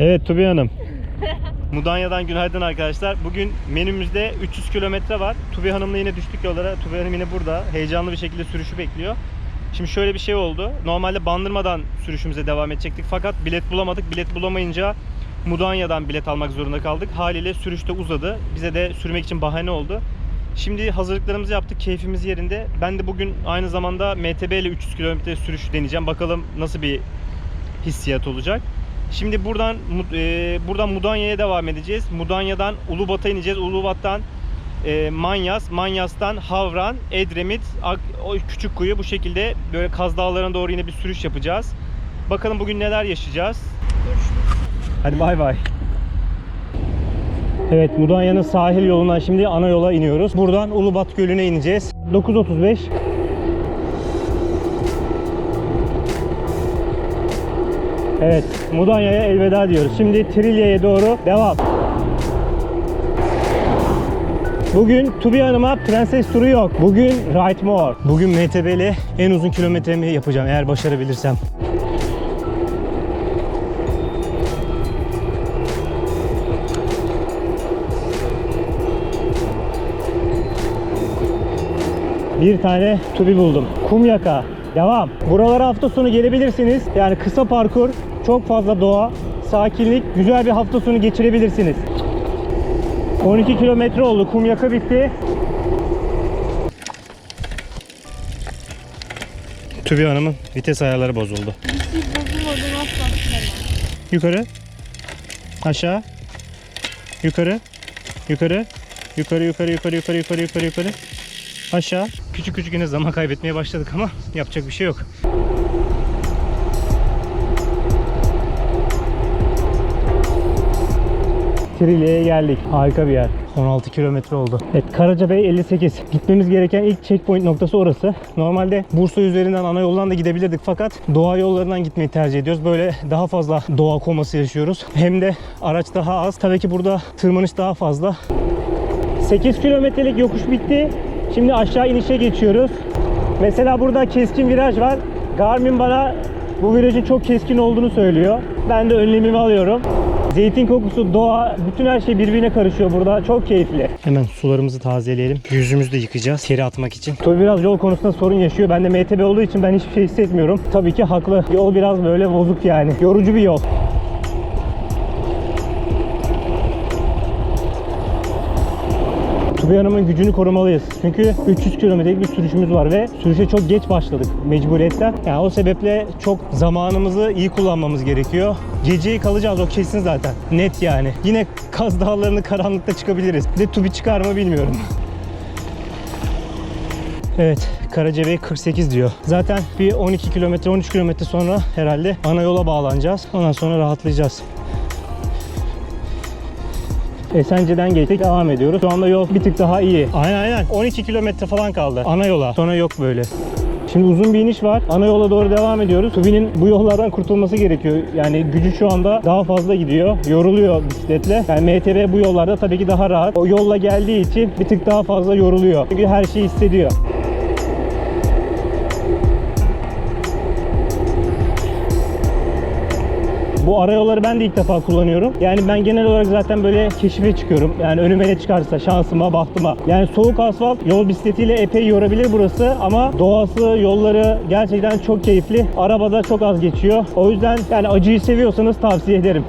Evet Tubi Hanım. Mudanya'dan günaydın arkadaşlar. Bugün menümüzde 300 kilometre var. Tubi Hanım'la yine düştük yollara. Tubi Hanım yine burada. Heyecanlı bir şekilde sürüşü bekliyor. Şimdi şöyle bir şey oldu. Normalde Bandırma'dan sürüşümüze devam edecektik. Fakat bilet bulamadık. Bilet bulamayınca Mudanya'dan bilet almak zorunda kaldık. Haliyle sürüşte uzadı. Bize de sürmek için bahane oldu. Şimdi hazırlıklarımızı yaptık. Keyfimiz yerinde. Ben de bugün aynı zamanda MTB ile 300 kilometre sürüş deneyeceğim. Bakalım nasıl bir hissiyat olacak. Şimdi buradan e, buradan Mudanya'ya devam edeceğiz. Mudanya'dan Ulubat'a ineceğiz. Ulubat'tan e, Manyas, Manyas'tan Havran, Edremit, Ak- o küçük kuyu bu şekilde böyle Kaz Dağları'na doğru yine bir sürüş yapacağız. Bakalım bugün neler yaşayacağız. Hadi bay bay. Evet Mudanya'nın sahil yolundan şimdi ana yola iniyoruz. Buradan Ulubat Gölü'ne ineceğiz. 9.35 Evet, Mudanya'ya elveda diyoruz. Şimdi Trilya'ya doğru devam. Bugün Tubi Hanım'a prenses turu yok. Bugün Right More. Bugün MTB'li en uzun kilometremi yapacağım eğer başarabilirsem. Bir tane tubi buldum. Kumyaka. Devam. Buralara hafta sonu gelebilirsiniz. Yani kısa parkur, çok fazla doğa, sakinlik, güzel bir hafta sonu geçirebilirsiniz. 12 kilometre oldu. Kumyaka bitti. Tübi Hanım'ın vites ayarları bozuldu. Yukarı. Aşağı. Yukarı. Yukarı. Yukarı yukarı yukarı yukarı yukarı yukarı yukarı. Aşağı. Küçük küçük yine zaman kaybetmeye başladık ama yapacak bir şey yok. Trilya'ya geldik. Harika bir yer. 16 kilometre oldu. Evet Karacabey 58. Gitmemiz gereken ilk checkpoint noktası orası. Normalde Bursa üzerinden ana yoldan da gidebilirdik fakat doğa yollarından gitmeyi tercih ediyoruz. Böyle daha fazla doğa koması yaşıyoruz. Hem de araç daha az. Tabii ki burada tırmanış daha fazla. 8 kilometrelik yokuş bitti. Şimdi aşağı inişe geçiyoruz. Mesela burada keskin viraj var. Garmin bana bu virajın çok keskin olduğunu söylüyor. Ben de önlemimi alıyorum. Zeytin kokusu, doğa, bütün her şey birbirine karışıyor burada. Çok keyifli. Hemen sularımızı tazeleyelim. Yüzümüzü de yıkayacağız. Teri atmak için. Tabii biraz yol konusunda sorun yaşıyor. Ben de MTB olduğu için ben hiçbir şey hissetmiyorum. Tabii ki haklı. Yol biraz böyle bozuk yani. Yorucu bir yol. Hanım'ın gücünü korumalıyız. Çünkü 300 kilometrelik bir sürüşümüz var ve sürüşe çok geç başladık mecburiyetten. Yani o sebeple çok zamanımızı iyi kullanmamız gerekiyor. Geceyi kalacağız o kesin zaten. Net yani. Yine Kaz Dağları'nı karanlıkta çıkabiliriz. Bir de Tubi çıkar mı bilmiyorum. Evet, Karacabey 48 diyor. Zaten bir 12 kilometre, 13 kilometre sonra herhalde ana yola bağlanacağız. Ondan sonra rahatlayacağız. Esence'den geçtik devam ediyoruz. Şu anda yol bir tık daha iyi. Aynen aynen. 12 kilometre falan kaldı. Ana yola. Sonra yok böyle. Şimdi uzun bir iniş var. Ana yola doğru devam ediyoruz. Tubi'nin bu yollardan kurtulması gerekiyor. Yani gücü şu anda daha fazla gidiyor. Yoruluyor bisikletle. Yani MTB bu yollarda tabii ki daha rahat. O yolla geldiği için bir tık daha fazla yoruluyor. Çünkü her şeyi hissediyor. Bu arayolları ben de ilk defa kullanıyorum. Yani ben genel olarak zaten böyle keşife çıkıyorum. Yani önüme ne çıkarsa şansıma, bahtıma. Yani soğuk asfalt yol bisikletiyle epey yorabilir burası ama doğası, yolları gerçekten çok keyifli. Arabada çok az geçiyor. O yüzden yani acıyı seviyorsanız tavsiye ederim.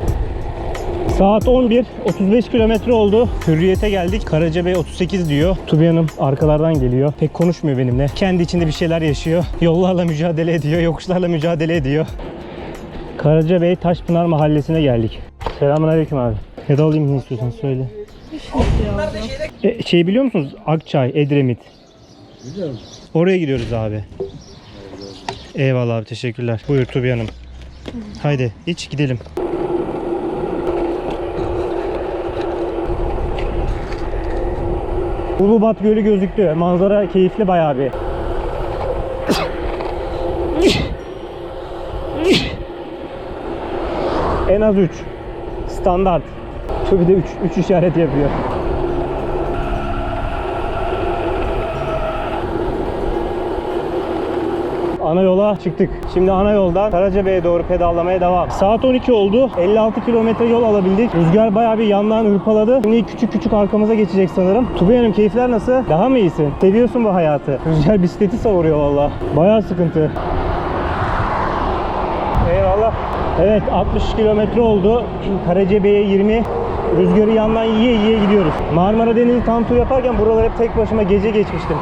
Saat 11, 35 kilometre oldu. Hürriyete geldik. Karacabey 38 diyor. Tubi Hanım arkalardan geliyor. Pek konuşmuyor benimle. Kendi içinde bir şeyler yaşıyor. Yollarla mücadele ediyor, yokuşlarla mücadele ediyor. Karacabey Taşpınar Mahallesi'ne geldik. Selamünaleyküm abi. Ne de alayım ne istiyorsan söyle. E, şey biliyor musunuz? Akçay, Edremit. Biliyorum. Oraya gidiyoruz abi. Eyvallah abi teşekkürler. Buyur Tubi Hanım. Haydi iç gidelim. Ulubat Gölü gözüktü. Manzara keyifli bayağı bir. En az 3. Standart. Tubi de 3. 3 işaret yapıyor. ana yola çıktık. Şimdi ana yoldan Karacabey'e doğru pedallamaya devam. Saat 12 oldu. 56 kilometre yol alabildik. Rüzgar bayağı bir yandan hırpaladı. Şimdi küçük küçük arkamıza geçecek sanırım. Tubay Hanım keyifler nasıl? Daha mı iyisin? Seviyorsun bu hayatı. Rüzgar bisikleti savuruyor valla. Bayağı sıkıntı. Evet 60 kilometre oldu. Karacabey'e 20. Rüzgarı yandan yiye yiye gidiyoruz. Marmara Denizi tam tur yaparken buralar hep tek başıma gece geçmiştim.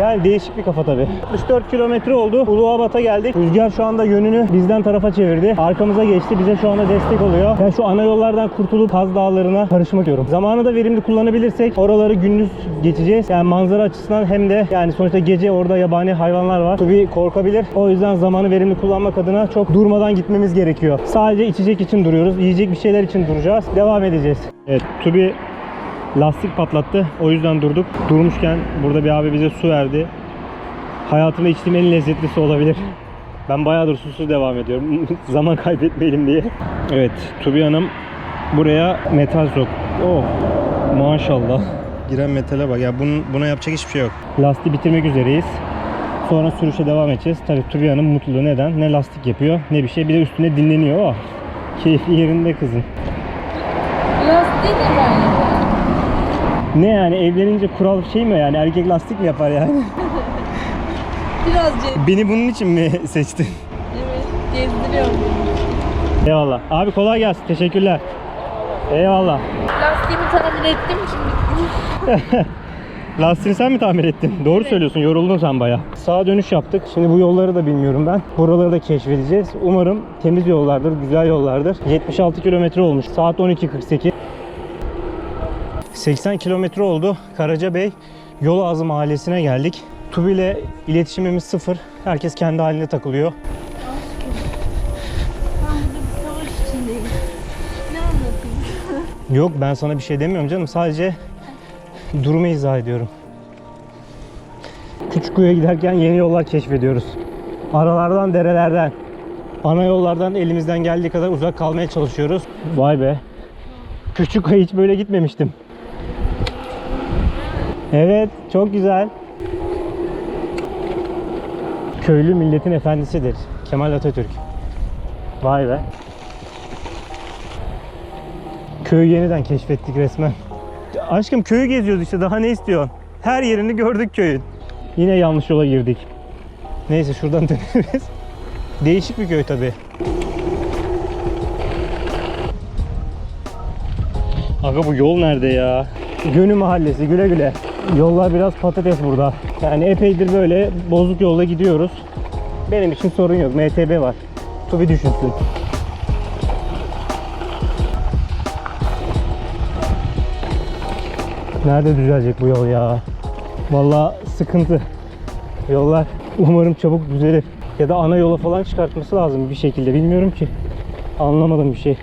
Yani değişik bir kafa tabi. 64 kilometre oldu. Uluabat'a geldik. Rüzgar şu anda yönünü bizden tarafa çevirdi. Arkamıza geçti. Bize şu anda destek oluyor. Ben şu ana yollardan kurtulup Kaz Dağları'na karışmak istiyorum. Zamanı da verimli kullanabilirsek oraları gündüz geçeceğiz. Yani manzara açısından hem de yani sonuçta gece orada yabani hayvanlar var. Tabii korkabilir. O yüzden zamanı verimli kullanmak adına çok durmadan gitmemiz gerekiyor. Sadece içecek için duruyoruz. Yiyecek bir şeyler için duracağız. Devam edeceğiz. Evet, Tubi lastik patlattı. O yüzden durduk. Durmuşken burada bir abi bize su verdi. Hayatımda içtiğim en lezzetlisi olabilir. Ben bayağıdır susuz devam ediyorum. Zaman kaybetmeyelim diye. Evet, Tubi Hanım buraya metal sok. Oh, maşallah. Giren metale bak. Ya bunun, buna yapacak hiçbir şey yok. Lastiği bitirmek üzereyiz. Sonra sürüşe devam edeceğiz. Tabii Tubi Hanım mutlu. Neden? Ne lastik yapıyor ne bir şey. Bir de üstüne dinleniyor. Oh, keyfi yerinde kızın. Lastiği de böyle. Ne yani evlenince kural şey mi yani erkek lastik mi yapar yani? Biraz ce- Beni bunun için mi seçtin? evet, gezdiriyorum. Eyvallah. Abi kolay gelsin. Teşekkürler. Eyvallah. Lastiğimi tamir ettim şimdi. Lastiğini sen mi tamir ettin? Doğru söylüyorsun. Yoruldun sen baya. Sağa dönüş yaptık. Şimdi bu yolları da bilmiyorum ben. Buraları da keşfedeceğiz. Umarım temiz yollardır, güzel yollardır. 76 kilometre olmuş. Saat 12.48. 80 kilometre oldu. Karacabey Yol Ağzı mahallesine geldik. Tubi ile iletişimimiz sıfır. Herkes kendi haline takılıyor. Yok ben sana bir şey demiyorum canım. Sadece durumu izah ediyorum. Küçükkuyu'ya giderken yeni yollar keşfediyoruz. Aralardan, derelerden, ana yollardan elimizden geldiği kadar uzak kalmaya çalışıyoruz. Vay be. Küçükkuyu'ya hiç böyle gitmemiştim. Evet, çok güzel. Köylü milletin efendisidir. Kemal Atatürk. Vay be. Köyü yeniden keşfettik resmen. Aşkım köyü geziyoruz işte daha ne istiyorsun? Her yerini gördük köyün. Yine yanlış yola girdik. Neyse şuradan döneriz. Değişik bir köy tabi. Aga bu yol nerede ya? Gönü mahallesi güle güle. Yollar biraz patates burada. Yani epeydir böyle bozuk yolda gidiyoruz. Benim için sorun yok. MTB var. Tubi düşünsün. Nerede düzelecek bu yol ya? Vallahi sıkıntı. Yollar umarım çabuk düzelir. Ya da ana yola falan çıkartması lazım bir şekilde. Bilmiyorum ki. Anlamadım bir şey.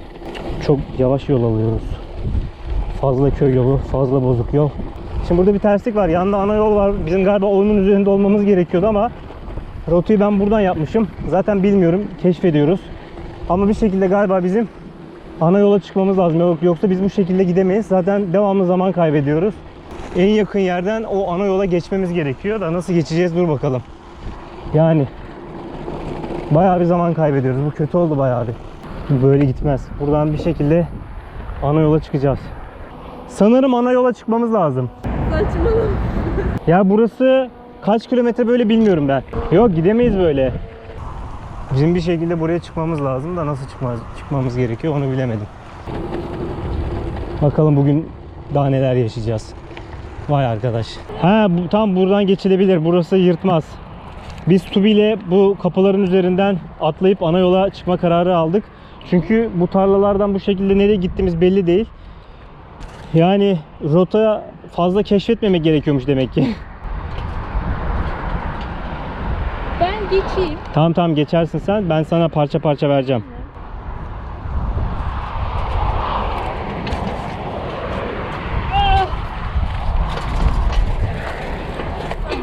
Çok yavaş yol alıyoruz. Fazla köy yolu, fazla bozuk yol. Şimdi burada bir terslik var. Yanında ana yol var. Bizim galiba onun üzerinde olmamız gerekiyordu ama rotayı ben buradan yapmışım. Zaten bilmiyorum. Keşfediyoruz. Ama bir şekilde galiba bizim ana yola çıkmamız lazım. Yok- Yoksa biz bu şekilde gidemeyiz. Zaten devamlı zaman kaybediyoruz. En yakın yerden o ana yola geçmemiz gerekiyor da nasıl geçeceğiz dur bakalım. Yani bayağı bir zaman kaybediyoruz. Bu kötü oldu bayağı bir. Böyle gitmez. Buradan bir şekilde ana yola çıkacağız. Sanırım ana yola çıkmamız lazım. Saçmalama. Ya burası kaç kilometre böyle bilmiyorum ben. Yok gidemeyiz böyle. Bizim bir şekilde buraya çıkmamız lazım da nasıl çıkmaz, çıkmamız gerekiyor onu bilemedim. Bakalım bugün daha neler yaşayacağız. Vay arkadaş. Ha bu, tam buradan geçilebilir. Burası yırtmaz. Biz Tubi ile bu kapıların üzerinden atlayıp ana yola çıkma kararı aldık. Çünkü bu tarlalardan bu şekilde nereye gittiğimiz belli değil. Yani rota fazla keşfetmemek gerekiyormuş demek ki. Ben geçeyim. Tamam tamam geçersin sen. Ben sana parça parça vereceğim.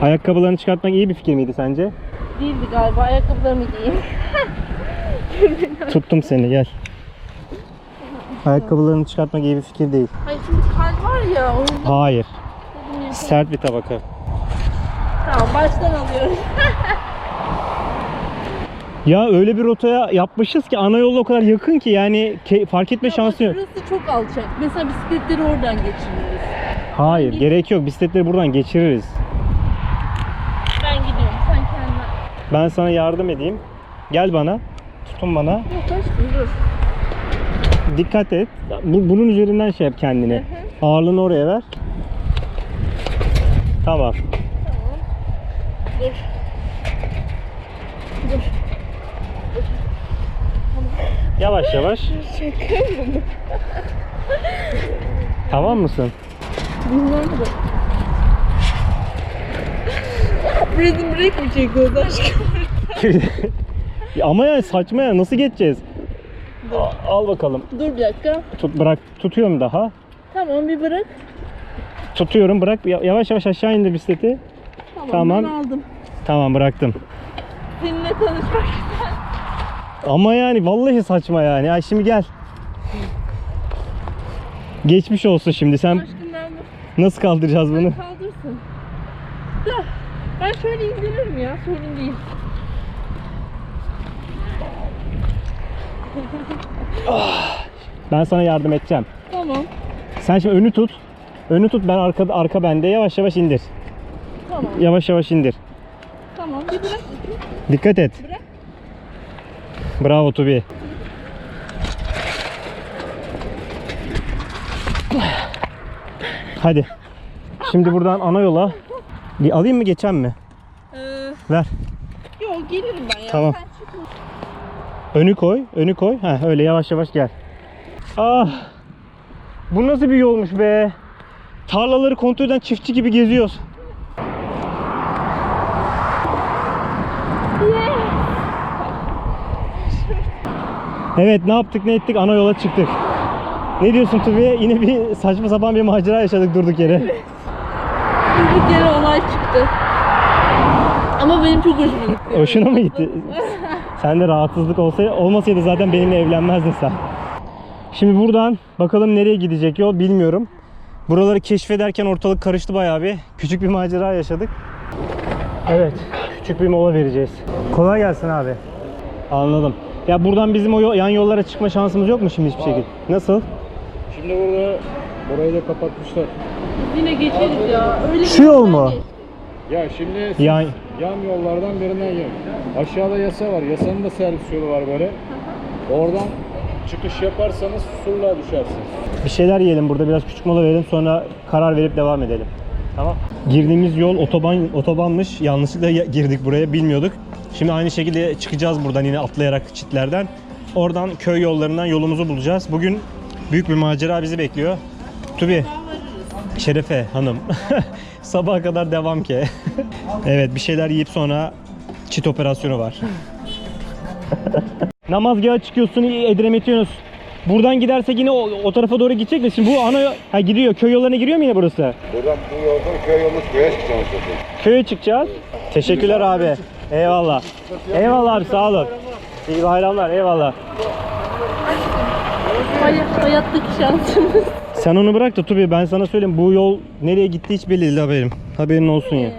Ayakkabılarını çıkartmak iyi bir fikir miydi sence? Değildi galiba. Ayakkabılarımı giyeyim. Tuttum seni gel. Ayakkabılarını çıkartmak iyi bir fikir değil. Hayır şimdi kar var ya. Onu Hayır. Sert bir tabaka. Tamam baştan alıyorum. Ya öyle bir rotaya yapmışız ki ana yol o kadar yakın ki yani fark etme Ya şansı yok. Burası çok alçak. Mesela bisikletleri oradan geçiririz. Hayır Git. gerek yok. Bisikletleri buradan geçiririz. Ben gidiyorum. Sen kendin. Ben sana yardım edeyim. Gel bana. Tutun bana. Yok aşkım dur. Dikkat et. Bu- bunun üzerinden şey yap kendini. Ağırlığını oraya ver. Tamam. Tamam. Dur. Dur. Yavaş yavaş. Bunu. Tamam mısın? Bilmem de. Prison Break mi çekiyoruz aşkım? Ama yani saçma ya nasıl geçeceğiz? Al, al bakalım. Dur bir dakika. Tut bırak. Tutuyorum daha. Tamam bir bırak. Tutuyorum bırak. Ya- Yavaş yavaş aşağı indir bisikleti. Tamam, Tamam. ben aldım. Tamam bıraktım. Seninle tanışmak Ama yani vallahi saçma yani. Ay şimdi gel. Geçmiş olsun şimdi. Sen Aşkım ben nasıl kaldıracağız bunu? kaldırsın. Da. Ben şöyle indiririm ya sorun değil. Ben sana yardım edeceğim. Tamam. Sen şimdi önü tut. Önü tut ben arka arka bende. Yavaş yavaş indir. Tamam. Yavaş yavaş indir. Tamam bir bırak. Dikkat et. Bırak. Bravo Tubi. Hadi. Şimdi buradan ana yola. Bir alayım mı geçen mi? Ee, Ver. yok gelirim ben ya. Tamam. Önü koy, önü koy. Ha öyle yavaş yavaş gel. Ah! Bu nasıl bir yolmuş be? Tarlaları kontrol eden çiftçi gibi geziyoruz. Evet ne yaptık ne ettik ana yola çıktık. Ne diyorsun Tubi? Yine bir saçma sapan bir macera yaşadık durduk yere. Durduk yere olay çıktı. Ama benim çok hoşuma gitti. Hoşuna mı gitti? Sende rahatsızlık olsa olmasaydı zaten benimle evlenmezdin sen. Şimdi buradan bakalım nereye gidecek yol bilmiyorum. Buraları keşfederken ortalık karıştı bayağı bir. Küçük bir macera yaşadık. Evet, küçük bir mola vereceğiz. Kolay gelsin abi. Anladım. Ya buradan bizim o yol- yan yollara çıkma şansımız yok mu şimdi hiçbir şekilde? Nasıl? Şimdi burada burayı da kapatmışlar. Yine geçeriz ya. Öyle Şu yol bir mu? Ya şimdi siz Yan yan yollardan birinden gel. Aşağıda yasa var. Yasanın da servis yolu var böyle. Oradan çıkış yaparsanız surluğa düşersiniz. Bir şeyler yiyelim burada biraz küçük mola verelim sonra karar verip devam edelim. Tamam. Girdiğimiz yol otoban otobanmış. Yanlışlıkla ya- girdik buraya bilmiyorduk. Şimdi aynı şekilde çıkacağız buradan yine atlayarak çitlerden. Oradan köy yollarından yolumuzu bulacağız. Bugün büyük bir macera bizi bekliyor. Tubi, Şerefe hanım. Sabaha kadar devam ki. evet bir şeyler yiyip sonra çit operasyonu var. Namazgaha çıkıyorsun Edremit'e Yunus. Buradan gidersek yine o, o tarafa doğru gidecek de şimdi bu ana ha gidiyor köy yollarına giriyor mu yine burası? Buradan bu yoldan köy yolunu köye çıkacağız. Köye çıkacağız. Teşekkürler abi. Eyvallah. Eyvallah abi sağ olun. İyi bayramlar eyvallah. Hay hayattaki şansımız. Sen onu bırak da Tubi ben sana söyleyeyim bu yol nereye gitti hiç belli değil haberim. Haberin olsun ya.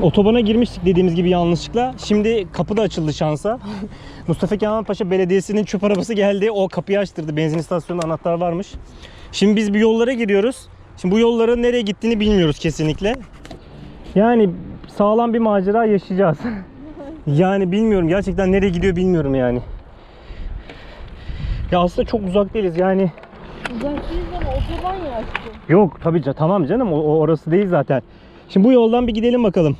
Otobana girmiştik dediğimiz gibi yanlışlıkla. Şimdi kapı da açıldı şansa. Mustafa Kemal Paşa Belediyesi'nin çöp arabası geldi. O kapıyı açtırdı. Benzin istasyonunda anahtar varmış. Şimdi biz bir yollara giriyoruz. Şimdi bu yolların nereye gittiğini bilmiyoruz kesinlikle. Yani sağlam bir macera yaşayacağız. yani bilmiyorum gerçekten nereye gidiyor bilmiyorum yani. Ya aslında çok uzak değiliz yani. Uzak değil ama otoban ya aşkım. Yok tabii ca- tamam canım o orası değil zaten. Şimdi bu yoldan bir gidelim bakalım.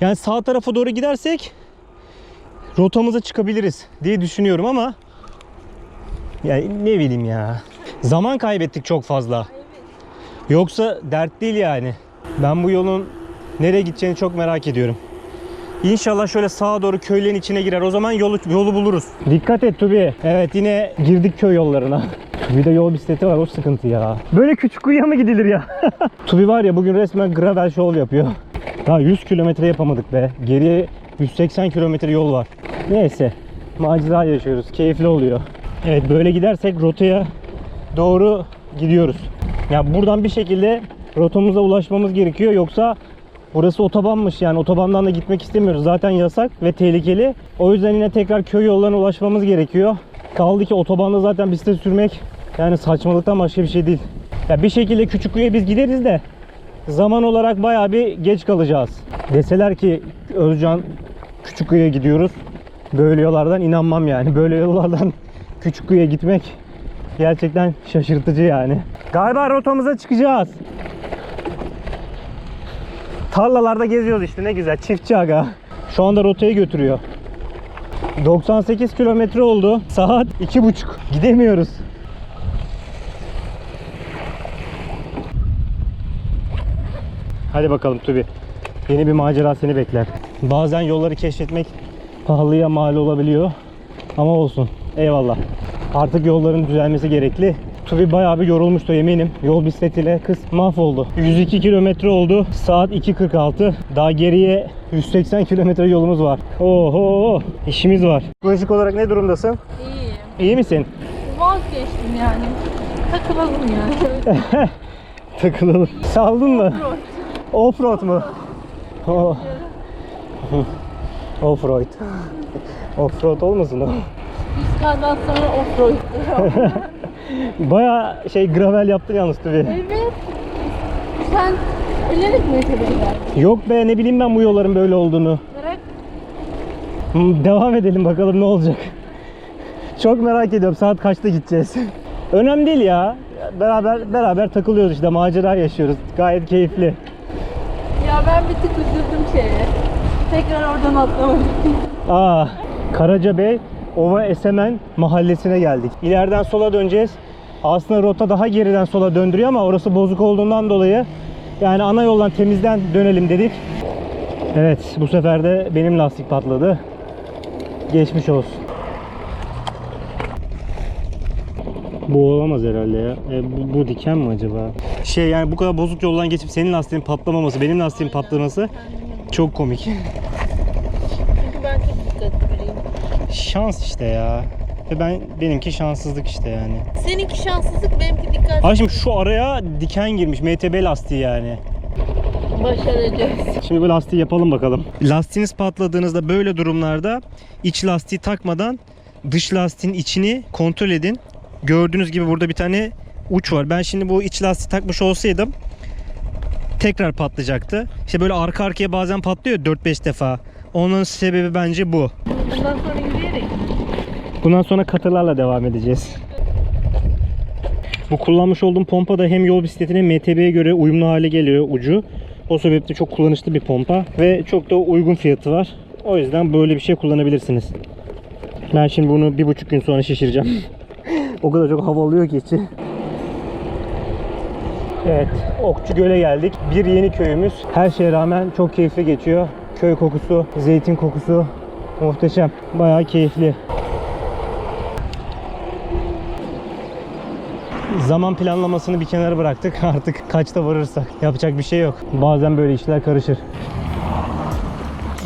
Yani sağ tarafa doğru gidersek rotamıza çıkabiliriz diye düşünüyorum ama yani ne bileyim ya. Zaman kaybettik çok fazla. Yoksa dert değil yani. Ben bu yolun nereye gideceğini çok merak ediyorum. İnşallah şöyle sağa doğru köylerin içine girer. O zaman yolu yolu buluruz. Dikkat et Tubi. Evet yine girdik köy yollarına. Bir de yol bisikleti var o sıkıntı ya. Böyle küçük kuyuya mı gidilir ya? Tubi var ya bugün resmen gravel show yapıyor. Daha 100 kilometre yapamadık be. Geriye 180 kilometre yol var. Neyse. Macera yaşıyoruz. Keyifli oluyor. Evet böyle gidersek rotaya doğru gidiyoruz. Ya buradan bir şekilde rotamıza ulaşmamız gerekiyor. Yoksa Burası otobanmış yani otobandan da gitmek istemiyoruz. Zaten yasak ve tehlikeli. O yüzden yine tekrar köy yollarına ulaşmamız gerekiyor. Kaldı ki otobanda zaten bisiklet sürmek yani saçmalıktan başka bir şey değil. Ya bir şekilde Küçükkuyu'ya biz gideriz de zaman olarak bayağı bir geç kalacağız. Deseler ki Özcan Küçükkuyu'ya gidiyoruz. Böyle yollardan inanmam yani. Böyle yollardan Küçükkuyu'ya gitmek gerçekten şaşırtıcı yani. Galiba rotamıza çıkacağız. Tarlalarda geziyoruz işte ne güzel çiftçi aga. Şu anda rotayı götürüyor. 98 kilometre oldu. Saat 2.30. Gidemiyoruz. Hadi bakalım Tubi. Yeni bir macera seni bekler. Bazen yolları keşfetmek pahalıya mal olabiliyor. Ama olsun. Eyvallah. Artık yolların düzelmesi gerekli. Tubi bayağı bir yorulmuştu eminim. Yol bisikletiyle kız mahvoldu. 102 kilometre oldu. Saat 2.46. Daha geriye 180 kilometre yolumuz var. Oho! işimiz var. Psikolojik olarak ne durumdasın? İyiyim. İyi misin? Vazgeçtim yani. Takılalım yani. Takılalım. Saldın mı? Offroad mu? Oh. Offroad. Offroad olmasın o? Yüzkardan sonra offroad. Baya şey gravel yaptın yalnız tabii. evet. Sen bilerek mi yapıyorsun? Yok be ne bileyim ben bu yolların böyle olduğunu. Devam edelim bakalım ne olacak. Çok merak ediyorum saat kaçta gideceğiz. Önemli değil ya. Beraber beraber takılıyoruz işte macera yaşıyoruz. Gayet keyifli. Ben bir tık üzüldüm şeye. Tekrar oradan atlamak için. Aa, Karacabey Ova Esemen mahallesine geldik. İleriden sola döneceğiz. Aslında rota daha geriden sola döndürüyor ama orası bozuk olduğundan dolayı yani ana yoldan temizden dönelim dedik. Evet bu sefer de benim lastik patladı. Geçmiş olsun. Bu olamaz herhalde ya. E, bu, bu diken mi acaba? Şey yani bu kadar bozuk yoldan geçip senin lastiğin patlamaması, benim lastiğin patlaması çok komik. Çünkü ben çok dikkatli biriyim. Şans işte ya. Ve ben benimki şanssızlık işte yani. Seninki şanssızlık, benimki dikkat. Abi şimdi şu araya diken girmiş. MTB lastiği yani. Başaracağız. Şimdi bu lastiği yapalım bakalım. Lastiğiniz patladığınızda böyle durumlarda iç lastiği takmadan dış lastiğin içini kontrol edin. Gördüğünüz gibi burada bir tane uç var. Ben şimdi bu iç lastiği takmış olsaydım tekrar patlayacaktı. İşte böyle arka arkaya bazen patlıyor 4-5 defa. Onun sebebi bence bu. Bundan sonra yürüyerek. Bundan sonra katırlarla devam edeceğiz. Bu kullanmış olduğum pompa da hem yol bisikletine MTB'ye göre uyumlu hale geliyor ucu. O sebeple çok kullanışlı bir pompa ve çok da uygun fiyatı var. O yüzden böyle bir şey kullanabilirsiniz. Ben şimdi bunu bir buçuk gün sonra şişireceğim. o kadar çok hava alıyor ki içi. Evet, Okçu Göl'e geldik. Bir yeni köyümüz. Her şeye rağmen çok keyifli geçiyor. Köy kokusu, zeytin kokusu muhteşem. Bayağı keyifli. Zaman planlamasını bir kenara bıraktık. Artık kaçta varırsak yapacak bir şey yok. Bazen böyle işler karışır.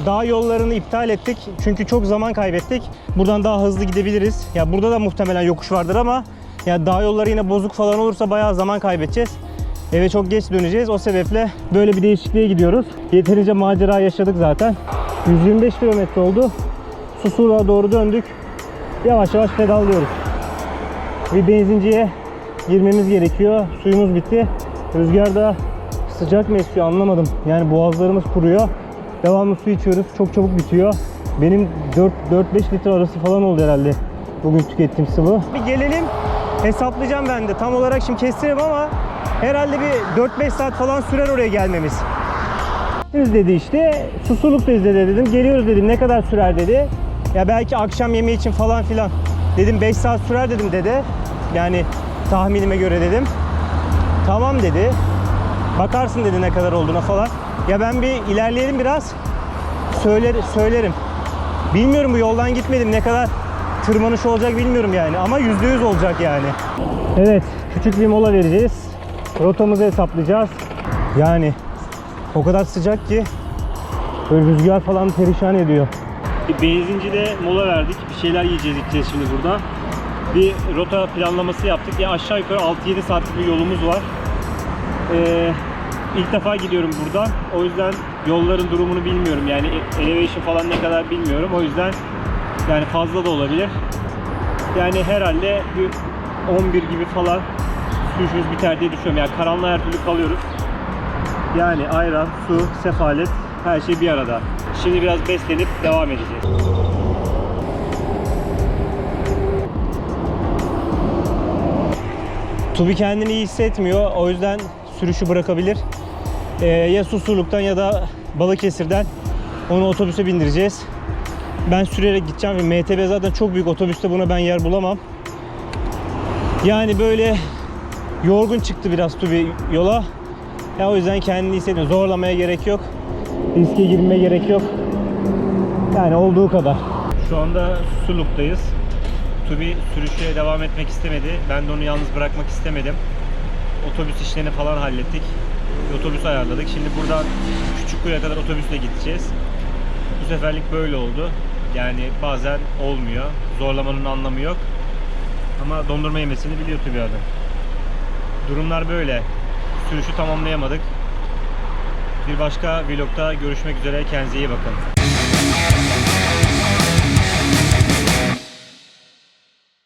Dağ yollarını iptal ettik. Çünkü çok zaman kaybettik. Buradan daha hızlı gidebiliriz. Ya burada da muhtemelen yokuş vardır ama ya dağ yolları yine bozuk falan olursa bayağı zaman kaybedeceğiz. Eve çok geç döneceğiz. O sebeple böyle bir değişikliğe gidiyoruz. Yeterince macera yaşadık zaten. 125 kilometre oldu. Susurluğa doğru döndük. Yavaş yavaş pedallıyoruz. Bir benzinciye girmemiz gerekiyor. Suyumuz bitti. Rüzgar da sıcak mı esiyor anlamadım. Yani boğazlarımız kuruyor. Devamlı su içiyoruz. Çok çabuk bitiyor. Benim 4-5 litre arası falan oldu herhalde bugün tükettiğim sıvı. Bir gelelim. Hesaplayacağım ben de. Tam olarak şimdi kestiremem ama herhalde bir 4-5 saat falan sürer oraya gelmemiz. Biz dedi işte Susurluk'tayız dedi dedim. Geliyoruz dedim. Ne kadar sürer dedi. Ya belki akşam yemeği için falan filan. Dedim 5 saat sürer dedim dede. Yani tahminime göre dedim. Tamam dedi. Bakarsın dedi ne kadar olduğuna falan. Ya ben bir ilerleyelim biraz. Söyler, söylerim. Bilmiyorum bu yoldan gitmedim. Ne kadar tırmanış olacak bilmiyorum yani. Ama %100 olacak yani. Evet. Küçük bir mola vereceğiz. Rotamızı hesaplayacağız. Yani o kadar sıcak ki böyle rüzgar falan perişan ediyor. Benzincide mola verdik. Bir şeyler yiyeceğiz içeceğiz şimdi burada. Bir rota planlaması yaptık. Ya aşağı yukarı 6-7 saatlik bir yolumuz var. Ee, ilk defa gidiyorum buradan. O yüzden yolların durumunu bilmiyorum. Yani elevation falan ne kadar bilmiyorum. O yüzden yani fazla da olabilir. Yani herhalde bir 11 gibi falan sürüşümüz biter diye düşünüyorum. Yani karanlığa her türlü kalıyoruz. Yani ayran, su, sefalet her şey bir arada. Şimdi biraz beslenip devam edeceğiz. Tubi kendini iyi hissetmiyor. O yüzden sürüşü bırakabilir. Ee, ya Susurluk'tan ya da Balıkesir'den onu otobüse bindireceğiz. Ben sürerek gideceğim ve MTB zaten çok büyük otobüste buna ben yer bulamam. Yani böyle yorgun çıktı biraz Tubi yola. Ya o yüzden kendini hissediyor. Zorlamaya gerek yok. Riske girmeye gerek yok. Yani olduğu kadar. Şu anda Suluk'tayız. Tubi sürüşe devam etmek istemedi. Ben de onu yalnız bırakmak istemedim. Otobüs işlerini falan hallettik. Bir otobüs ayarladık. Şimdi buradan Küçükkuyu'ya kadar otobüsle gideceğiz. Bu seferlik böyle oldu. Yani bazen olmuyor. Zorlamanın anlamı yok. Ama dondurma yemesini biliyor Tubi adam. Durumlar böyle. Sürüşü tamamlayamadık. Bir başka vlogda görüşmek üzere. Kendinize iyi bakın.